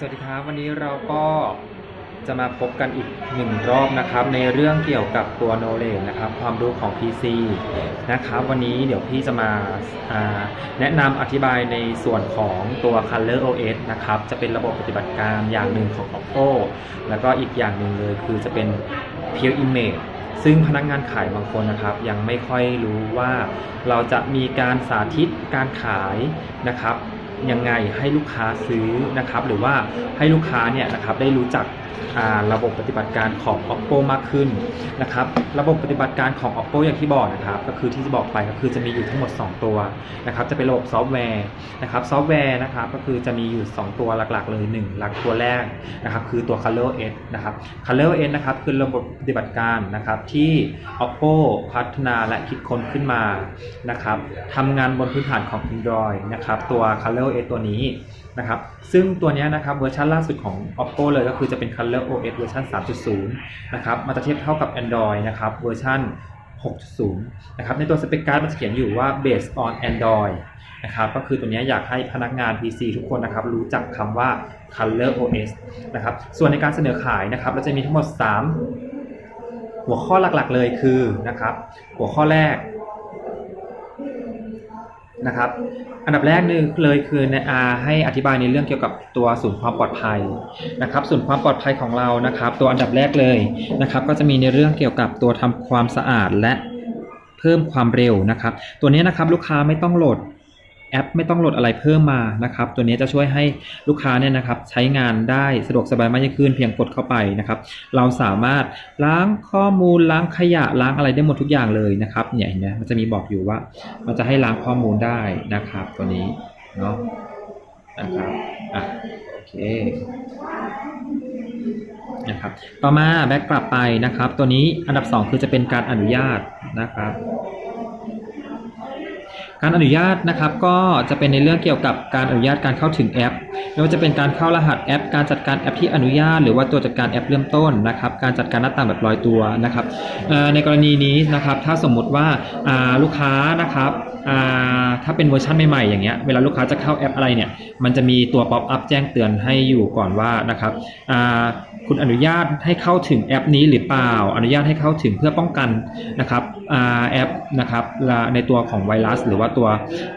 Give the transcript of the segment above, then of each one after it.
สวัสดีครับ วันนี้เราก็จะมาพบกันอีกหนึ่งรอบนะครับ ในเรื่องเกี่ยวกับตัว knowledge นะครับ ความรู้ของ PC นะครับ วันนี้เดี๋ยวพี่จะมาาแนะนำอธิบายในส่วนของตัว Color OS นะครับ จะเป็นระบบปฏิบัติการอย่างหนึ่งของ Oppo แล้วก็อีกอย่างหนึ่งเลยคือจะเป็น Pure Image ซึ่งพนักงานขายบางคนนะครับ ยังไม่ค่อยรู้ว่าเราจะมีการสาธิตการขายนะครับ ยังไงให้ลูกค้าซื้อนะครับ หรือว่าให้ลูกค้าเนี่ยนะครับได้รู้จัก ระบบปฏิบัติการของ oppo มากขึ้นนะครับระบบปฏิบัติการของ oppo อย่างที่บอกนะครับก็คือที่จะบอกไปก็คือจะมีอยู่ทั้งหมด 2 ตัวนะครับจะเป็นระบบซอฟต์แวร์นะครับซอฟต์แวร์นะครับก็คือจะมีอยู่ 2 ตัวหลักๆเลย1หลักตัวแรกนะครับคือตัว color OS นะครับ color OS นะครับคือระบบปฏิบัติการนะครับที่ oppo พัฒนาและคิดค้นขึ้นมานะครับทำงานบนพื้นฐานของ Android นะครับตัว Color OS ตัวนี้ นะครับซึ่งตัวนี้นะครับเวอร์ชันล่าสุดของ Oppo เลยก็คือจะเป็น Color OS เวอร์ชัน3.0 นะครับมันจะเทียบเท่ากับ Android นะครับเวอร์ชัน6.0 นะครับในตัวสเปคการ์ดมันจะเขียนอยู่ว่า based on Android นะครับก็คือตัวนี้อยากให้พนักงาน PC ทุกคนนะครับรู้จักคำว่า Color OS นะครับส่วนในการเสนอขายนะครับเราจะมีทั้งหมด 3 หัวข้อหลักๆเลยคือนะครับหัวข้อแรก นะครับ อันดับแรกนึงเลยคือในอาให้อธิบายในเรื่องเกี่ยวกับตัวศูนย์ความปลอดภัยนะครับศูนย์ความปลอดภัยของเรานะครับ ตัวอันดับแรกเลยนะครับ ก็จะมีในเรื่องเกี่ยวกับตัวทำความสะอาดและเพิ่มความเร็วนะครับ ตัวนี้นะครับลูกค้าไม่ต้องโหลด แอปไม่ต้องโหลดอะไรเพิ่มมานะครับ ตัวนี้จะช่วยให้ลูกค้าเนี่ยนะครับใช้งานได้สะดวกสบายมากยิ่งขึ้นเพียงกดเข้าไปนะครับ เราสามารถล้างข้อมูลล้างขยะล้างอะไรได้หมดทุกอย่างเลยนะครับเนี่ยเห็นไหมมันจะมีบอกอยู่ว่า มันจะให้ล้างข้อมูลได้นะครับ ตัวนี้เนาะนะครับอะโอเคนะครับต่อมาแบ็กกลับไปนะครับ ตัวนี้อันดับ 2 คือจะเป็นการอนุญาตนะครับ การอนุญาตนะครับก็จะเป็นในเรื่องเกี่ยวกับการอนุญาตการเข้าถึงแอปไม่ว่าจะเป็นการเข้ารหัสแอป การจัดการแอปที่อนุญาต หรือว่าตัวจัดการแอปเริ่มต้นนะครับ การจัดการหน้าต่างแบบลอยตัวนะครับในกรณีนี้นะครับถ้าสมมุติว่าลูกค้านะครับ ถ้าเป็นเวอร์ชันใหม่ๆอย่างเงี้ยเวลาลูกค้าจะเข้าแอปอะไรเนี่ยมันจะมีตัวป๊อปอัพแจ้งเตือนให้อยู่ก่อนว่านะครับคุณอนุญาตให้เข้าถึงแอปนี้หรือเปล่า อนุญาตให้เข้าถึงเพื่อป้องกันนะครับอแอปนะครับในตัวของไวรัส หรือว่าตัว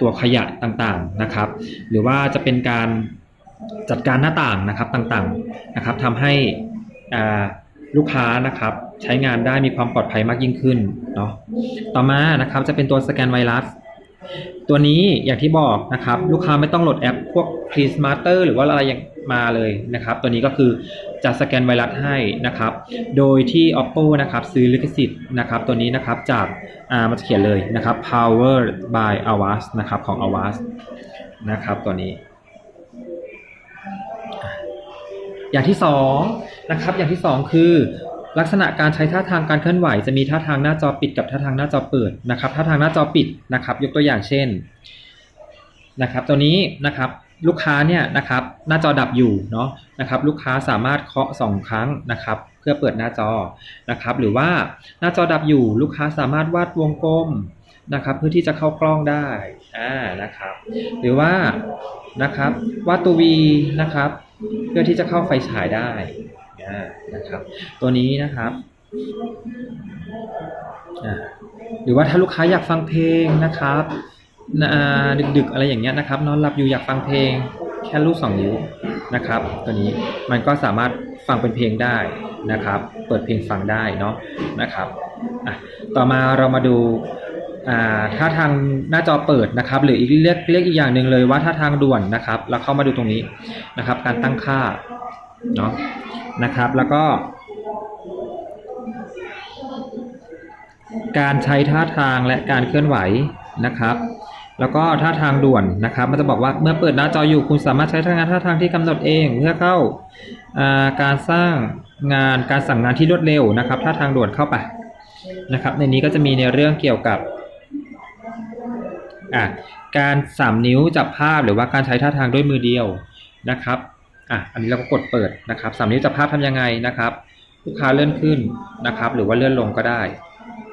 ตัวขยะต่างๆนะครับ หรือว่าจะเป็นการจัดการหน้าต่างนะครับต่างๆนะครับทำให้ลูกค้านะครับใช้งานได้มีความปลอดภัยมากยิ่งขึ้นเนาะต่อมานะครับจะเป็นตัวสแกนไวรัส ตัวนี้อย่างที่บอกนะครับ ลูกค้าไม่ต้องโหลดแอป พวก c l e a n Smarter หรือว่าอะไรอย่างมาเลยนะครับ ตัวนี้ก็คือจะสแกนไวรัสให้นะครับ โดยที่ Oppo นะครับซื้อลิขสิทธิ์นะครับ ตัวนี้นะครับจากอ่ามันจะเขียนเลยนะครับ Power by Avast นะครับของ Avast นะครับตัวนี้ อย่างที่สองนะครับอย่างที่สองคือ ลักษณะการใช้ท่าทางการเคลื่อนไหวจะมีท่าทางหน้าจอปิดกับท่าทางหน้าจอเปิดนะครับ ท่าทางหน้าจอปิดนะครับ ยกตัวอย่างเช่นนะครับ ตัวนี้นะครับลูกค้าเนี่ยนะครับ หน้าจอดับอยู่เนาะนะครับ ลูกค้าสามารถเคาะสองครั้งนะครับ เพื่อเปิดหน้าจอนะครับ หรือว่าหน้าจอดับอยู่ ลูกค้าสามารถวาดวงกลมนะครับ เพื่อที่จะเข้ากล้องได้อ่านะครับ หรือว่านะครับวาดตัววีนะครับ เพื่อที่จะเข้าไฟฉายได้ อ่านะครับ ตัวนี้นะครับอ่าหรือว่าถ้าลูกค้าอยากฟังเพลงนะครับดึกๆอะไรอย่างเงี้ยนะครับ นอนหลับอยู่อยากฟังเพลง แค่ลูกสองนิ้วนะครับ ตัวนี้มันก็สามารถฟังเป็นเพลงได้นะครับ เปิดเพลงฟังได้เนาะนะครับต่อมาเรามาดูอ่าทางหน้าจอเปิดนะครับ หรืออีกเรียกเรียกอีกอย่างหนึ่งเลยว่าท่าทางด่วนนะครับ เราเข้ามาดูตรงนี้นะครับ การตั้งค่า เนาะนะครับแล้วก็ การใช้ท่าทางและการเคลื่อนไหวนะครับ แล้วก็ท่าทางด่วนนะครับ มันจะบอกว่าเมื่อเปิดหน้าจออยู่คุณสามารถใช้ท่างานท่าทางที่กำหนดเองเพื่อเข้าาการสร้างงานการสั่งงานที่รวดเร็วนะครับท่าทางด่วนเข้าไปนะครับ ในนี้ก็จะมีในเรื่องเกี่ยวกับการสามนิ้วจับภาพหรือว่าการใช้ท่าทางด้วยมือเดียวนะครับ อะอันนี้เราก็กดเปิดนะครับสามนิ้วจับภาพทำยังไงนะครับ ลูกค้าเลื่อนขึ้นนะครับ หรือว่าเลื่อนลงก็ได้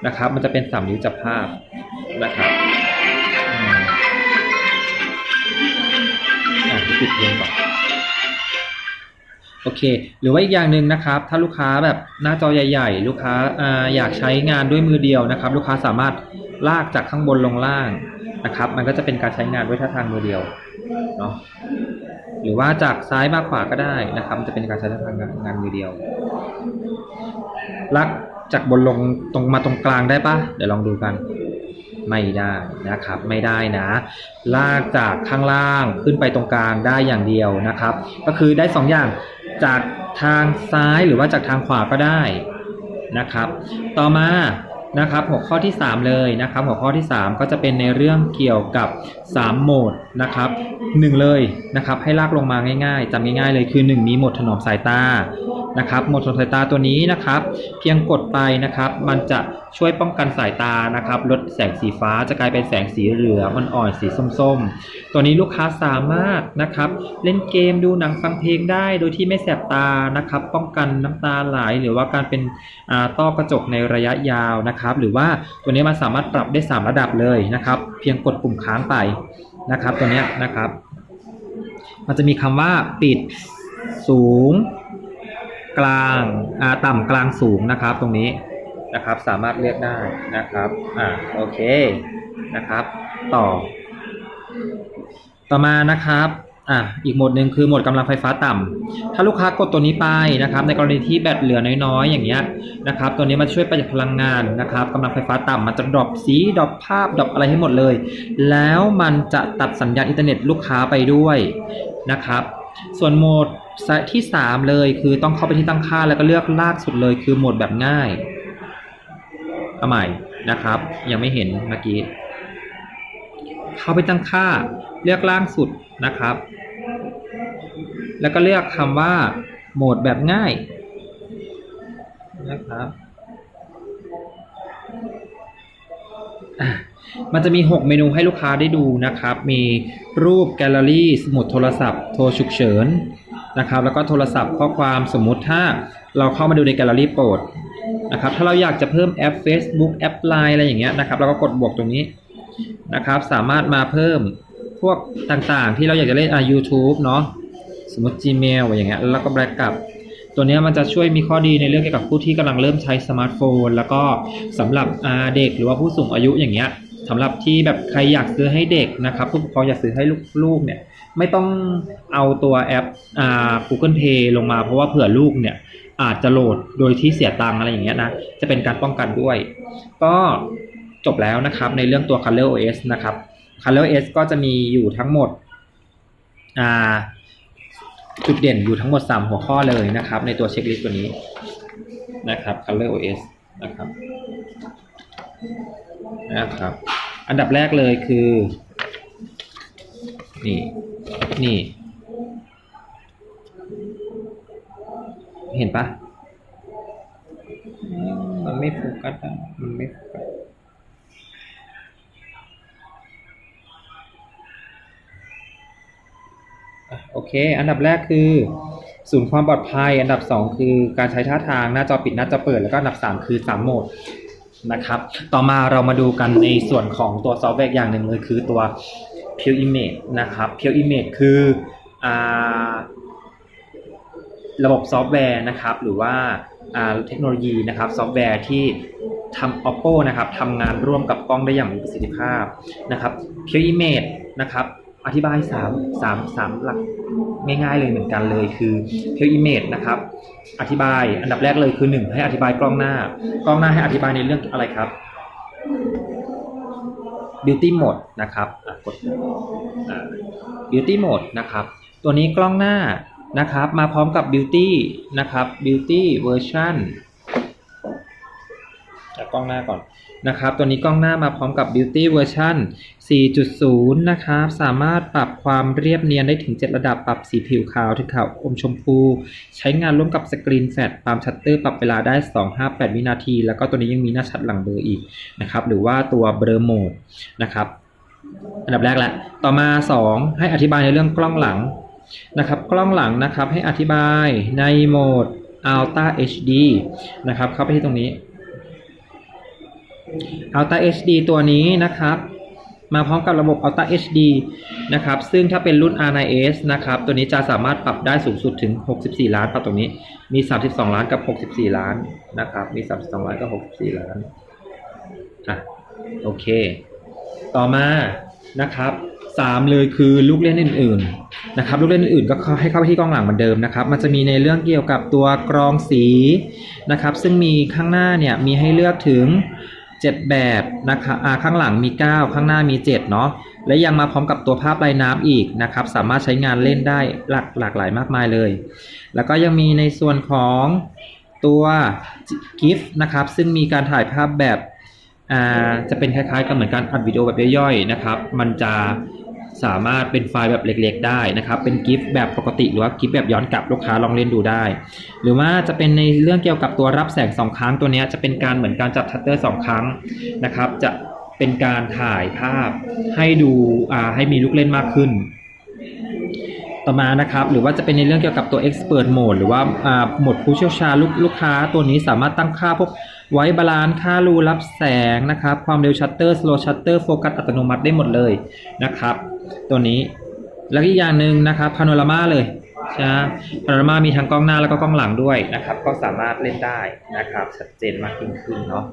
นะครับ มันจะเป็นสามนิ้วจับภาพนะครับอะปิดเพลงก่อนโอเค หรือว่าอีกอย่างหนึ่งนะครับ ถ้าลูกค้าแบบหน้าจอใหญ่ ๆ ลูกค้าอ่าอยากใช้งานด้วยมือเดียวนะครับ ลูกค้าสามารถ ลากจากข้างบนลงล่างนะครับ มันก็จะเป็นการใช้งานด้วยท่าทางมือเดียวเนาะหรือว่าจากซ้ายมาขวาก็ได้นะครับ จะเป็นการใช้ท่าทางงานมือเดียว ลากจากบนลงตรงมาตรงกลางได้ปะเดี๋ยวลองดูกัน ไม่ได้นะครับ ไม่ได้นะ ลากจากข้างล่างขึ้นไปตรงกลางได้อย่างเดียวนะครับ ก็คือได้สองอย่างจากทางซ้ายหรือว่าจากทางขวาก็ได้นะครับ ต่อมา นะครับหัวข้อที่ 3 เลยนะครับหัวข้อที่ 3 ก็จะเป็นในเรื่องเกี่ยวกับ 3 โหมดนะครับหนึ่งเลยนะครับให้ลากลงมาง่ายๆจำง่ายๆเลยคือ 1 มีโหมดถนอมสายตา นะครับโหมดถนอมสายตาตัวนี้นะครับ เพียงกดไปนะครับ มันจะช่วยป้องกันสายตานะครับ ลดแสงสีฟ้าจะกลายเป็นแสงสีเหลืองอ่อนๆสีส้มๆ ตัวนี้ลูกค้าสามารถนะครับ เล่นเกมดูหนังฟังเพลงได้โดยที่ไม่แสบตานะครับ ป้องกันน้ำตาไหลหรือว่าการเป็นต้อกระจกในระยะยาวนะครับ หรือว่าตัวนี้มันสามารถปรับได้ 3 ระดับเลยนะครับ เพียงกดปุ่มค้างไปนะครับ ตัวนี้นะครับ มันจะมีคำว่าปิดสูง กลางอ่าต่ำกลางสูงนะครับตรงนี้นะครับสามารถเลือกได้นะครับอ่าโอเคนะครับ ต่อ ต่อมานะครับอะอีกโหมดหนึ่งคือโหมดกำลังไฟฟ้าต่ำถ้าลูกค้ากดตัวนี้ไปนะครับ ในกรณีที่แบตเหลือน้อยๆอย่างเงี้ยนะครับ ตัวนี้มันช่วยประหยัดพลังงานนะครับกำลังไฟฟ้าต่ำมันจะดรอปสีดรอปภาพดรอปอะไรให้หมดเลย แล้วมันจะตัดสัญญาณอินเทอร์เน็ตลูกค้าไปด้วยนะครับ ส่วนโหมดที่ 3 เลยคือต้องเข้าไปที่ตั้งค่าแล้วก็เลือกลากสุดเลยคือโหมดแบบง่ายเอาใหม่นะครับ ยังไม่เห็นเมื่อกี้ เข้าไปตั้งค่าเลือกล่างสุดนะครับ แล้วก็เลือกคำว่าโหมดแบบง่ายนะครับ มันจะมี 6 เมนูให้ลูกค้าได้ดูนะครับ มีรูปแกลเลอรี่ สมุดโทรศัพท์ โทรฉุกเฉินนะครับ แล้วก็โทรศัพท์ข้อความสมมุติถ้าเราเข้ามาดูในแกลเลอรี่โปรดนะครับ ถ้าเราอยากจะเพิ่มแอป Facebook แอป Line อะไรอย่างเงี้ยนะครับ เราก็กดบวกตรงนี้นะครับ สามารถมาเพิ่มพวกต่างๆ ที่เราอยากจะเล่นอ่า YouTube เนาะ สมมติ Gmail อย่างเงี้ย แล้วก็แบล็กกับ ตัวเนี้ยมันจะช่วยมีข้อดีในเรื่องเกี่ยวกับผู้ที่กำลังเริ่มใช้สมาร์ทโฟน แล้วก็สำหรับเด็กหรือว่าผู้สูงอายุอย่างเงี้ย สำหรับที่แบบใครอยากซื้อให้เด็กนะครับผู้ปกครองอยากซื้อให้ลูกๆเนี่ยไม่ต้องเอาตัวแอปอ่า Google Pay ลงมาเพราะว่าเผื่อลูกเนี่ยอาจจะโหลดโดยที่เสียตังอะไรอย่างเงี้ยนะจะเป็นการป้องกันด้วย ก็จบแล้วนะครับในเรื่องตัว Color OS นะครับ Color OS ก็จะมีอยู่ทั้งหมดอ่าจุดเด่นอยู่ทั้งหมด 3 หัวข้อเลยนะครับ ในตัวเช็คลิสต์ตัวนี้นะครับ Color OS นะครับ นะครับ อันดับแรกเลยคือ นี่ นี่ เห็นปะมันไม่โฟกัสอะมันไม่โฟกัสอะโอเค อันดับแรกคือศูนย์ความปลอดภัย อันดับ 2 คือการใช้ท่าทาง หน้าจอปิด หน้าจอเปิด แล้วก็อันดับ 3 คือ3โหมด นะครับ ต่อมาเรามาดูกันในส่วนของตัวซอฟต์แวร์อย่างหนึ่งเลยคือตัว Pure Image นะครับ Pure Image คืออระบบซอฟต์แวร์นะครับ หรือว่าอ่าเทคโนโลยีนะครับ ซอฟต์แวร์ที่ทำ Oppo นะครับทำงานร่วมกับกล้องได้อย่างมีประสิทธิภาพนะครับ Pure Image นะครับ อธิบาย3 3 3หลักง่ายๆเลยเหมือนกันเลยคือ Pure Image นะครับ อธิบายอันดับแรกเลยคือ 1 ให้อธิบายกล้องหน้า กล้องหน้าให้อธิบายในเรื่องอะไรครับ Beauty Mode นะครับกด Beauty Mode นะครับ ตัวนี้กล้องหน้านะครับ มาพร้อมกับ Beauty นะครับ Beauty Version จากกล้องหน้าก่อนนะครับ ตัวนี้กล้องหน้ามาพร้อมกับ Beauty Version 4.0 นะครับ สามารถปรับความเรียบเนียนได้ถึง 7 ระดับ ปรับสีผิวขาวถึงขาวอมชมพู ใช้งานร่วมกับสกรีนแฟลชปามชัตเตอร์ปรับเวลาได้ 258 วินาที แล้วก็ตัวนี้ยังมีหน้าชัดหลังเบลออีกนะครับ หรือว่าตัวเบลอโหมดนะครับ อันดับแรกแหละ ต่อมา 2 ให้อธิบายในเรื่องกล้องหลังนะครับ กล้องหลังนะครับให้อธิบายในโหมด Ultra HD นะครับ เข้าไปที่ตรงนี้ Ultra HD ตัวนี้นะครับ มาพร้อมกับระบบ Ultra HD นะครับ ซึ่งถ้าเป็นรุ่น R9S นะครับ ตัวนี้จะสามารถปรับได้สูงสุดถึง 64 ล้านปรับตรงนี้ มี 32 ล้านกับ 64 ล้านนะครับ มี 32 ล้านกับ 64 ล้าน อะ โอเค ต่อมานะครับสามเลยคือลูกเล่นอื่นๆนะครับลูกเล่นอื่นก็ให้เข้าไปที่กล้องหลังเหมือนเดิมนะครับ มันจะมีในเรื่องเกี่ยวกับตัวกรองสีนะครับ ซึ่งมีข้างหน้าเนี่ยมีให้เลือกถึง 7 แบบนะครับอ่าข้างหลังมี 9 ข้างหน้ามี 7 เนาะและยังมาพร้อมกับตัวภาพลายน้ำอีกนะครับ สามารถใช้งานเล่นได้หลากหลากหลายมากมายเลย แล้วก็ยังมีในส่วนของตัวกิฟต์นะครับ ซึ่งมีการถ่ายภาพแบบอ่าจะเป็นคล้ายๆกับเหมือนการอัดวิดีโอแบบย่อยๆนะครับ มันจะ สามารถเป็นไฟล์แบบเล็กๆ ได้นะครับ เป็นกิฟต์แบบปกติหรือว่ากิฟต์แบบย้อนกลับลูกค้าลองเล่นดูได้ หรือว่าจะเป็นในเรื่องเกี่ยวกับตัวรับแสงสองครั้งตัวนี้จะเป็นการเหมือนการจับชัตเตอร์สองครั้งนะครับ จะเป็นการถ่ายภาพให้ดูอ่าให้มีลูกเล่นมากขึ้น ต่อมานะครับ หรือว่าจะเป็นในเรื่องเกี่ยวกับตัว Expert Mode หรือว่าอ่าโหมดผู้เชี่ยวชาญลูกลูกค้าตัวนี้สามารถตั้งค่าพวกไว้บาลานซ์ค่ารูรับแสงนะครับ ความเร็วชัตเตอร์ slow shutter โฟกัสอัตโนมัติได้หมดเลยนะครับ ตัวนี้ แล้วอีกอย่างหนึ่งนะครับพาโนรามาเลยใช่พาโนรามามีทั้งกล้องหน้าแล้วก็กล้องหลังด้วยนะครับ ก็สามารถเล่นได้นะครับชัดเจนมากยิ่งขึ้นเนาะ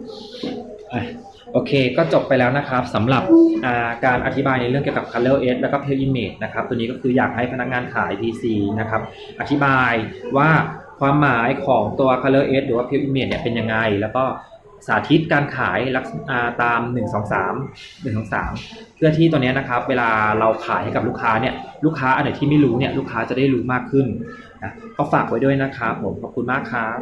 โอเค ก็จบไปแล้วนะครับสำหรับาการอธิบายในเรื่องเกี่ยวกับ Color Edge แล้วก็ Pale Image นะครับ ตัวนี้ก็คืออยากให้พนักงานขาย PC นะครับ อธิบายว่าความหมายของตัว Color Edge หรือว่า Pale Image เนี่ยเป็นยังไง แล้วก็ สาธิตการขายลักษณะอ่าตาม 1 2 3 1 2 3 เพื่อที่ตัวนี้นะครับ เวลาเราขายให้กับลูกค้าเนี่ยลูกค้าอันไหนที่ไม่รู้เนี่ยลูกค้าจะได้รู้มากขึ้นนะก็ฝากไว้ด้วยนะครับผมขอบคุณมากครับ